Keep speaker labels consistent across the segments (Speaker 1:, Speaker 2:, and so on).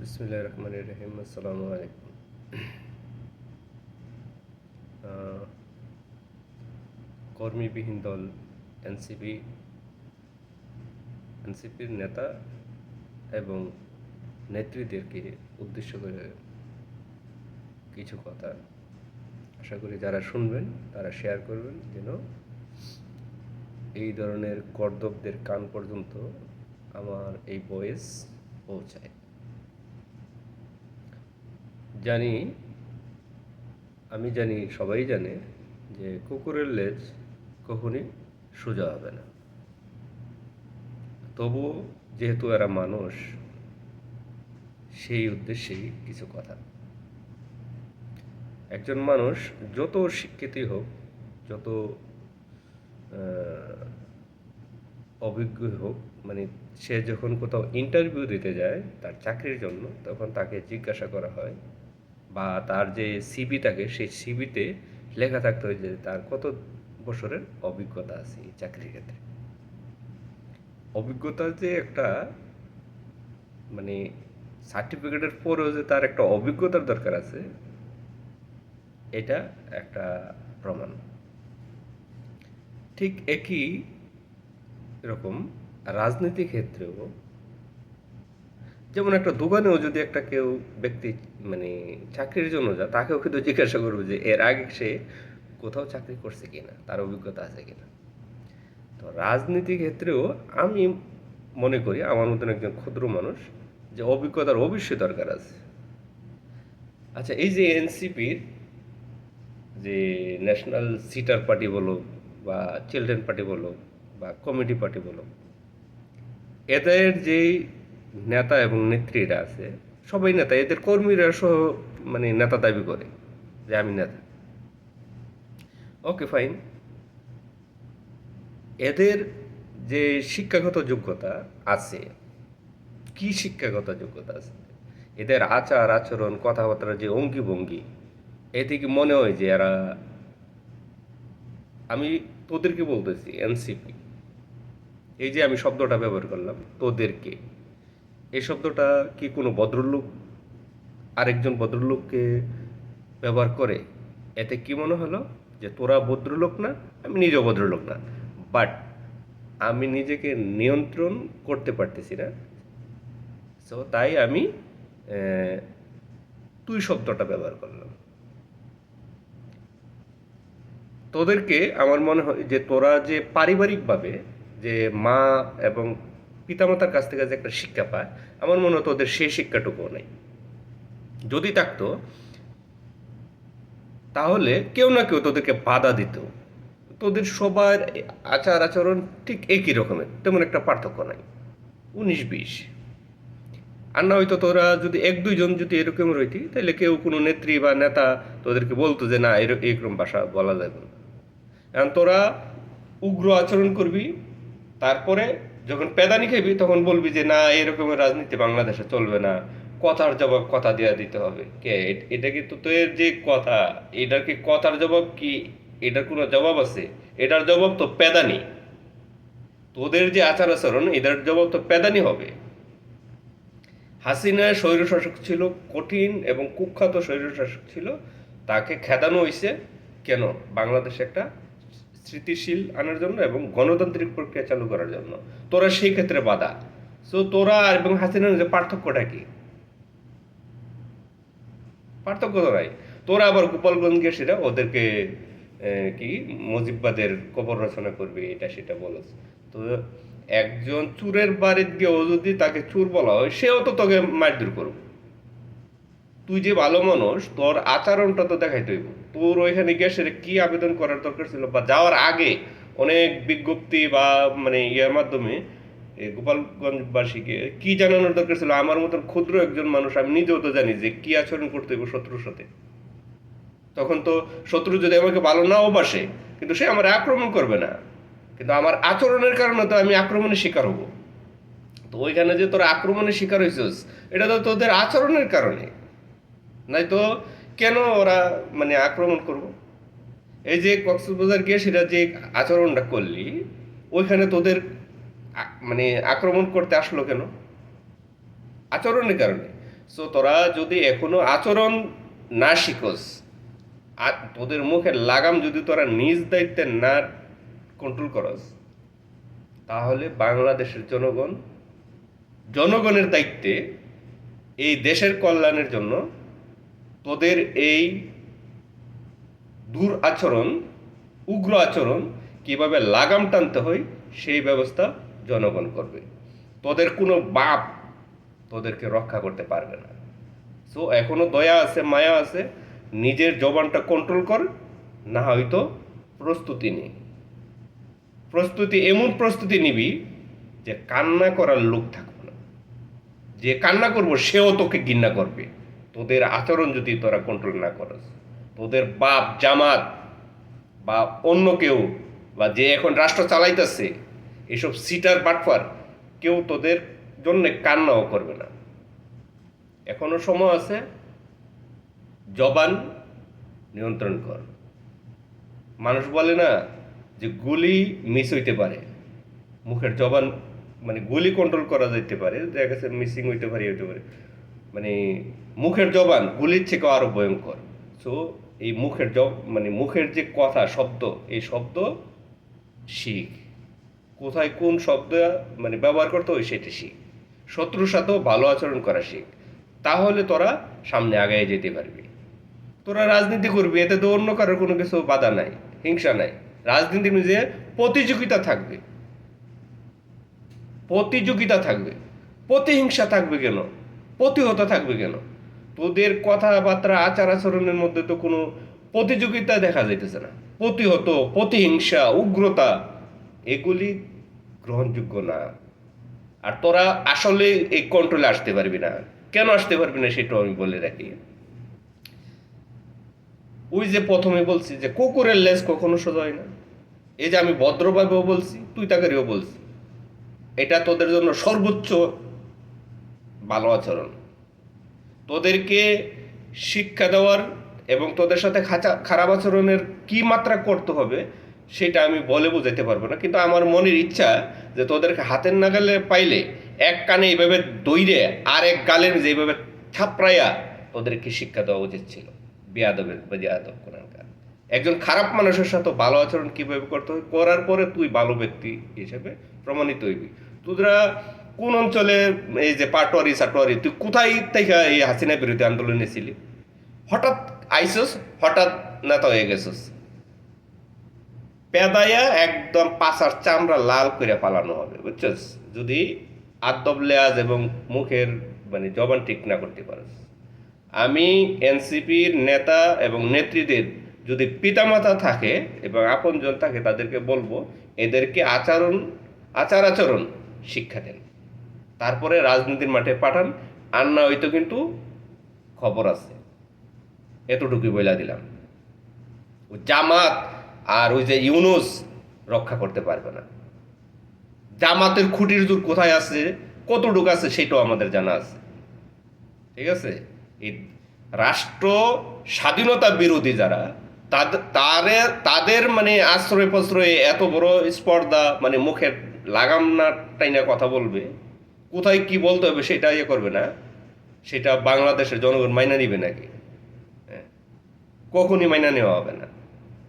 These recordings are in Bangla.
Speaker 1: বিসমুল্লাহ রহমান রহিম আসসালামু আলাইকুম কর্মীবিহীন দল এনসিপি এনসিপির নেতা এবং নেত্রীদেরকে উদ্দেশ্য করে কিছু কথা আশা করি যারা শুনবেন, তারা শেয়ার করবেন যেন এই ধরনের কর্দবদের কান পর্যন্ত আমার এই বয়েস পৌঁছায়। জানি, আমি জানি, সবাই জানে যে কুকুরের লেজ কখনই সোজা হবে না। তবুও যেহেতু এরা মানুষ, সেই উদ্দেশ্যেই কিছু কথা। একজন মানুষ যত শিক্ষিতই হোক, যত অভিজ্ঞ হোক মানে সে যখন কোথাও ইন্টারভিউ দিতে যায় তার চাকরির জন্য, তখন তাকে জিজ্ঞাসা করা হয় বা তার যে সিবি থাকে সেই সিবিতে লেখা থাকতে হয় যে তার কত বছরের অভিজ্ঞতা আছে এই চাকরির ক্ষেত্রে। অভিজ্ঞতার যে একটা মানে সার্টিফিকেটের পরেও যে তার একটা অভিজ্ঞতার দরকার আছে, এটা একটা প্রমাণ। ঠিক একই রকম রাজনীতি ক্ষেত্রেও যেমন একটা দোকানেও যদি একটা কেউ ব্যক্তি মানে চাকরির জন্য যায়, তাকেও কিন্তু জিজ্ঞাসা করবে যে, এর আগে সে কোথাও চাকরি করছে কিনা? তার অভিজ্ঞতা আছে কিনা? তো রাজনীতি ক্ষেত্রেও আমি মনে করি, আমার মতন একজন ক্ষুদ্র মানুষ, যে অভিজ্ঞতার অবশ্যই দরকার আছে। আচ্ছা এই যে এনসিপির যে ন্যাশনাল সিটার পার্টি বলো বা চিলড্রেন পার্টি বলো বা কমিটি পার্টি বলো, এদের যে নেতা এবং নেত্রীরা আছে। সবাই নেতা, এদের কর্মীরা সহ মানে নেতা দাবি করে যে আমি নেতা। ওকে ফাইন এদের যে শিক্ষাগত যোগ্যতা আছে, কি শিক্ষাগত যোগ্যতা আছে? এদের আচার, আচরণ, কথাবার্তার যে অঙ্গি ভঙ্গি এ থেকে মনে হয় যে এরা, আমি তোদেরকে বলতেছি, এনসিপি, এই যে আমি শব্দটা ব্যবহার করলাম, তোদেরকে। এই শব্দটা কি কোনো ভদ্রলোক, আরেকজন ভদ্রলোককে ব্যবহার করে? এতে কি মনে হলো যে তোরা ভদ্রলোক না, আমি নিজেও ভদ্রলোক না? বাট আমি নিজেকে নিয়ন্ত্রণ করতে পারতেছি না। সো তাই আমি তুই শব্দটা ব্যবহার করলাম। তোদেরকে আমার মনে হয় যে তোরা যে পারিবারিকভাবে যে মা এবং পিতামাতার কাছ থেকে যে একটা শিক্ষা পায়, আমার মনে হতো ওদের সেই শিক্ষাটুকুও নেই। যদি থাকতো, তাহলে কেউ না কেউ তোদেরকে বাধা দিত। তোদের সবার আচার আচরণ ঠিক একই রকমের, তেমন একটা পার্থক্য নাই। উনিশ বিশ। আর না হয়তো তোরা যদি এক দুইজন যদি এরকম রইতি তাহলে কেউ কোনো নেত্রী বা নেতা তোদেরকে বলতো যে, না, এর- এরকম ভাষা বলা যাবে না। কারণ তোরা উগ্র আচরণ করবি, তারপরে যখন পেদানি খাবি তখন বলবি যে, না এরকমের রাজনীতি বাংলাদেশে চলবে না। কথার জবাব কথা দেওয়া দিতে হবে। কে? এটা কি তোর যে কথা, এটার কি কথার জবাব কি? এটার কোনো জবাব আছে? এটার জবাব তো পেদানি। তোদের যে আচার আচরণ, এটার জবাব তো পেদানি হবে। হাসিনা স্বৈরশাসক ছিল কঠিন এবং কুখ্যাত স্বৈরশাসক ছিল। তাকে খেদানো হয়েছে কেন? বাংলাদেশে একটা স্থিতিশীল আনার জন্য এবং গণতান্ত্রিক প্রক্রিয়া চালু করার জন্য। তোরা সেই ক্ষেত্রে বাধা। সো তোরা এবং হাসিনার যে পার্থক্যটা কি? পার্থক্য তো নাই। তোরা আবার গোপালগঞ্জকে সেটা ওদেরকে কি, মুজিববাদের কবর রচনা করবে, এটা সেটা বলস। তো একজন চুরের বাড়িতে গিয়েও যদি তাকে চুর বলা হয়, সেও তো তোকে মারধর করবে তুই যে ভালো মানুষ, তোর আচরণটা তো দেখাইতে হইব। তোর ওইখানে গিয়ে সেটা কি আবেদন করার দরকার ছিল বা যাওয়ার আগে অনেক বিজ্ঞপ্তি বা মানে ইয়ের মাধ্যমে গোপালগঞ্জবাসীকে কি জানানোর দরকার ছিল? আমার মতন ক্ষুদ্র একজন মানুষ আমি নিজেও তো জানি যে কি আচরণ করতে হইব শত্রুর সাথে। তখন তো শত্রু যদি আমাকে ভালো নাও বাসে, কিন্তু সে আমার আক্রমণ করবে না। কিন্তু আমার আচরণের কারণে তো আমি আক্রমণের শিকার হব। তো ওইখানে যে তোর আক্রমণের শিকার হয়েছিস এটা তো তোদের আচরণের কারণে। নাই তো কেন ওরা মানে আক্রমণ করব? এই যে কক্সবাজার গিয়ে সেটা যে আচরণটা করলি, ওইখানে তোদের মানে আক্রমণ করতে আসলো কেন? আচরণের কারণে। সো তোরা যদি এখনও আচরণ না শিখোস, আর তোদের মুখের লাগাম যদি তোরা নিজ দায়িত্বে না কন্ট্রোল করস, তাহলে বাংলাদেশের জনগণ, জনগণের দায়িত্বে এই দেশের কল্যাণের জন্য তোদের এই দূর আচরণ, উগ্র আচরণ, কীভাবে লাগাম টানতে হয়, সেই ব্যবস্থা জনগণ করবে। তোদের কোনো বাপ তোদেরকে রক্ষা করতে পারবে না। সো এখনও দয়া আছে, মায়া আছে, নিজের জবানটা কন্ট্রোল কর, না হয়তো প্রস্তুতি নেই প্রস্তুতি, এমন প্রস্তুতি নিবি যে কান্না করার লোক থাকবে না। যে কান্না করব, সেও তোকে ঘৃণা করবে। তোদের আচরণ যদি তোরা কন্ট্রোল না করস, তোদের বাপ, জামাত বা অন্য কেউ বা যে এখন রাষ্ট্র চালাইতেছে, এসব সিটার বাটফার কেউ তোদের জন্য কান্নাও করবে না। এখনও সময় আছে, জবান নিয়ন্ত্রণ কর। মানুষ বলে না যে গুলি মিস হইতে পারে, মুখের জবান মানে গুলি কন্ট্রোল করা যাইতে পারে, দেখা গেছে মিসিং হইতে পারে হইতে পারে। মানে মুখের জবান গুলির থেকেও আরও ভয়ঙ্কর। সো এই মুখের জব মানে মুখের যে কথা, শব্দ, এই শব্দ শিখ। কোথায় কোন শব্দ মানে ব্যবহার করতে হয় সেটা শিখ। শত্রুর সাথেও ভালো আচরণ করা শিখ। তাহলে তোরা সামনে আগায় যেতে পারবি। তোরা রাজনীতি করবি, এতে তো অন্য কারোর কোনো কিছু বাধা নাই, হিংসা নাই। রাজনীতির মধ্যে প্রতিযোগিতা থাকবে। প্রতিযোগিতা থাকবে। প্রতিহিংসা থাকবে কেন? প্রতিহত থাকবে কেন? তোদের কথাবার্তা আচার আচরণের মধ্যে তো কোনো প্রতিযোগিতা দেখা যাইতেছে না। প্রতিহত, প্রতিহিংসা, উগ্রতা, এগুলি গ্রহণযোগ্য না। আর তোরা আসলে এই কন্ট্রোলে আসতে পারবি না। কেন আসতে পারবি না সেটাও আমি বলে রাখি। ওই যে প্রথমে বলছি যে কুকুরের লেজ কখনো সোজা হয় না। এই যে আমি ভদ্রভাবেও বলছি তুই তাকেও বলছি। এটা তোদের জন্য সর্বোচ্চ ভালো আচরণ। তোদেরকে শিক্ষা দেওয়ার এবং তোদের সাথে খাঁচা- খারাপ আচরণের কি মাত্রা করতে হবে, সেটা আমি বলে বোঝাতে পারব না। কিন্তু আমার মনের ইচ্ছা যে তোদেরকে হাতের নাগালে পাইলে এক কানে এইভাবে দইরে আর এক গালের যেভাবে থাপড়াইয়া তোদেরকে শিক্ষা দেওয়া উচিত ছিল। বেয়াদবের বেয়াদব কোরআনকার একজন খারাপ মানুষের সাথে ভালো আচরণ কীভাবে করতে হয়, করার পরে তুই ভালো ব্যক্তি হিসেবে প্রমাণিত হইবি। তোরা কোন অঞ্চলে এই যে পাটোয়ারি, সাটোয়ারি, তুই কোথায় থেকে এই হাসিনা বিরোধী আন্দোলনে ছিলি হঠাৎ আইসস, হঠাৎ নেতা হয়ে গেছিস। পেদায়া একদম পাশার চামড়া লাল করে পালানো হবে, বুঝছস? যদি আদব লেয়াজ এবং মুখের মানে জবান ঠিক না করতে পারিস। আমি এনসিপির নেতা এবং নেত্রীদের যদি পিতামাতা থাকে এবং আপনজন থাকে, তাদেরকে বলব, এদেরকে আচরণ, আচার আচরণ শিক্ষা দেন। তারপরে রাজনীতির মাঠে পাঠান। আর না হয়তো কিন্তু খবর আছে। এতটুকুই বইলা দিলাম। ও জামাত আর ওই যে ইউনুস রক্ষা করতে পারবে না। জামাতের খুঁটির দূর কোথায় আছে, কতটুকু আছে সেটাও আমাদের জানা আছে। ঠিক আছে? এই রাষ্ট্র স্বাধীনতা বিরোধী যারা তাদের তাদের তাদের মানে আশ্রয় প্রশ্রয়ে এত বড় স্পর্ধা মানে মুখের লাগাম না টাইনা কথা বলবে। কোথায় কি বলতে হবে সেটা ইয়ে করবে না। সেটা বাংলাদেশের জনগণ মাইনা নিবে নাকি? হ্যাঁ। কখনই মাইনা নেওয়া হবে না।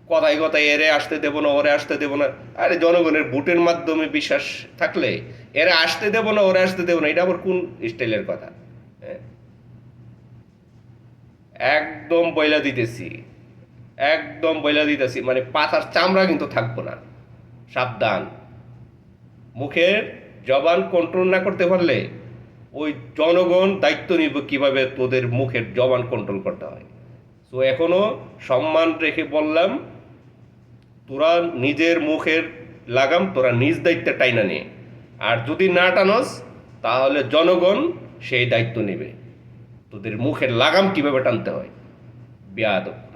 Speaker 1: কথায় কথায় এরে আসতে দেবো না, ওরে আসতে দেবো না। আরে জনগণের ভোটের মাধ্যমে বিশ্বাস থাকলে এরে আসতে দেবো না, ওরে আসতে দেবো না, এটা আবার কোন স্টাইলের কথা? হ্যাঁ। একদম বইলা দিতেছি। একদম বইলা দিতেছি। মানে পাতার চামড়া কিন্তু থাকব না। সাবধান। মুখের জবান কন্ট্রোল না করতে পারলে ওই জনগণ দায়িত্ব নিব কীভাবে তোদের মুখের জবান কন্ট্রোল করতে হয়। সো এখনও সম্মান রেখে বললাম, তোরা নিজের মুখের লাগাম, তোরা নিজ দায়িত্বে টাইনা নে। আর যদি না টানস, তাহলে জনগণ সেই দায়িত্ব নেবে। তোদের মুখের লাগাম কীভাবে টানতে হয়? বেয়াদব।